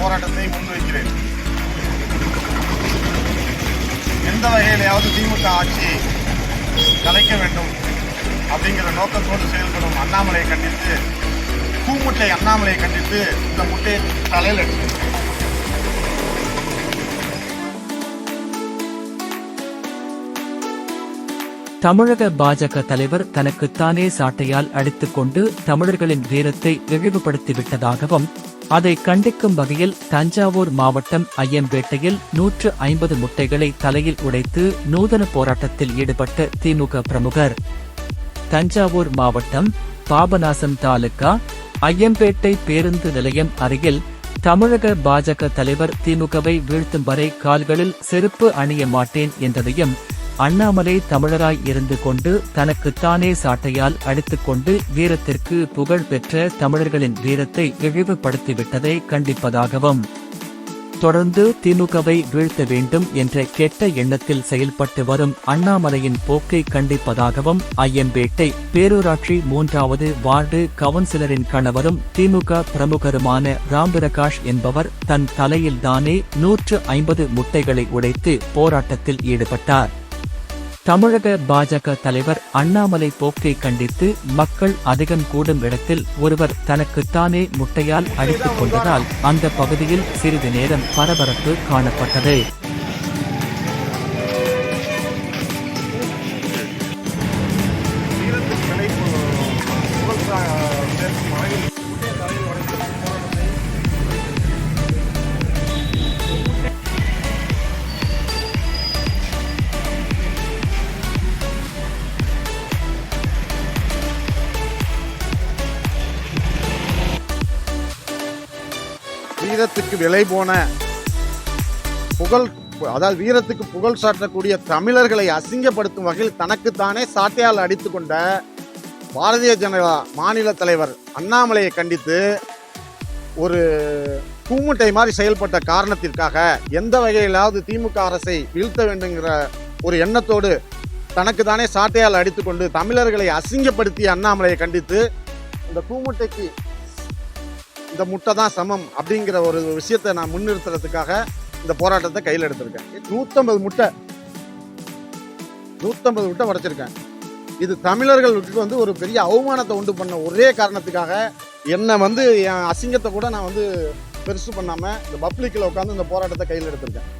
போராட்டத்தை முன்வைக்கிறேன். எந்த வகையிலையாவது திமுக ஆட்சி கலைக்க வேண்டும் அப்படிங்கிற நோக்கத்தோடு செயல்படும் அண்ணாமலையை கண்டித்து பூமுட்டை அண்ணாமலையை கண்டித்து இந்த முட்டையை தலையில் எடுத்து தமிழக பாஜக தலைவர் தனக்குத்தானே சாட்டையால் அடித்துக்கொண்டு தமிழர்களின் வீரத்தை இழிவுபடுத்திவிட்டதாகவும் அதை கண்டிக்கும் வகையில் தஞ்சாவூர் மாவட்டம் ஐயம்பேட்டையில் நூற்று ஐம்பது முட்டைகளை தலையில் உடைத்து நூதன போராட்டத்தில் ஈடுபட்ட திமுக பிரமுகர். தஞ்சாவூர் மாவட்டம் பாபநாசம் தாலுகா ஐயம்பேட்டை பேருந்து நிலையம் அருகில் தமிழக பாஜக தலைவர் திமுகவை வீழ்த்தும் வரை கால்களில் செருப்பு அணிய மாட்டேன் என்றதையும் அண்ணாமலை தமிழராய் இருந்து கொண்டு தனக்குத்தானே சாட்டையால் அடித்துக்கொண்டு வீரத்திற்கு புகழ் பெற்ற தமிழர்களின் வீரத்தை இழிவுபடுத்திவிட்டதை கண்டிப்பதாகவும் தொடர்ந்து திமுகவை வீழ்த்த வேண்டும் என்ற கெட்ட எண்ணத்தில் செயல்பட்டு வரும் அண்ணாமலையின் போக்கை கண்டிப்பதாகவும் ஐயம்பேட்டை பேரூராட்சி மூன்றாவது வார்டு கவுன்சிலரின் கணவரும் திமுக பிரமுகருமான ராம்பிரகாஷ் என்பவர் தன் தலையில் தானே நூற்று ஐம்பது முட்டைகளை உடைத்து போராட்டத்தில் ஈடுபட்டார். தமிழக பாஜக தலைவர் அண்ணாமலை போக்கை கண்டித்து மக்கள் அதிகம் கூடும் இடத்தில் ஒருவர் தனக்குத்தானே முட்டையால் அடித்துக் கொண்டதால் அந்த பகுதியில் சிறிது நேரம் பரபரப்பு காணப்பட்டது. வீரத்துக்கு விலை போன புகழ் அதாவது வீரத்துக்கு புகழ் சாட்டக்கூடிய தமிழர்களை அசிங்கப்படுத்தும் வகையில் தனக்குத்தானே சாட்டையால் அடித்து கொண்ட பாரதிய ஜனதா மாநில தலைவர் அண்ணாமலையை கண்டித்து ஒரு கூமுட்டை மாதிரி செயல்பட்ட காரணத்திற்காக எந்த வகையிலாவது திமுக அரசை வீழ்த்த வேண்டுங்கிற ஒரு எண்ணத்தோடு தனக்கு தானே சாட்டையால் அடித்துக்கொண்டு தமிழர்களை அசிங்கப்படுத்திய அண்ணாமலையை கண்டித்து இந்த கூமுட்டைக்கு இந்த முட்டை தான் சமம் அப்படிங்கிற ஒரு விஷயத்தை நான் முன்னிறுத்துறதுக்காக இந்த போராட்டத்தை கையில் எடுத்திருக்கேன். நூற்றம்பது முட்டை. நூற்றம்பது முட்டை உடைச்சிருக்கேன். இது தமிழர்களுக்கு வந்து ஒரு பெரிய அவமானத்தை உண்டு பண்ண ஒரே காரணத்துக்காக என்னை வந்து என் அசிங்கத்தை கூட நான் வந்து பெருசு பண்ணாமல் இந்த பப்ளிக்கில் உட்காந்து இந்த போராட்டத்தை கையில் எடுத்திருக்கேன்.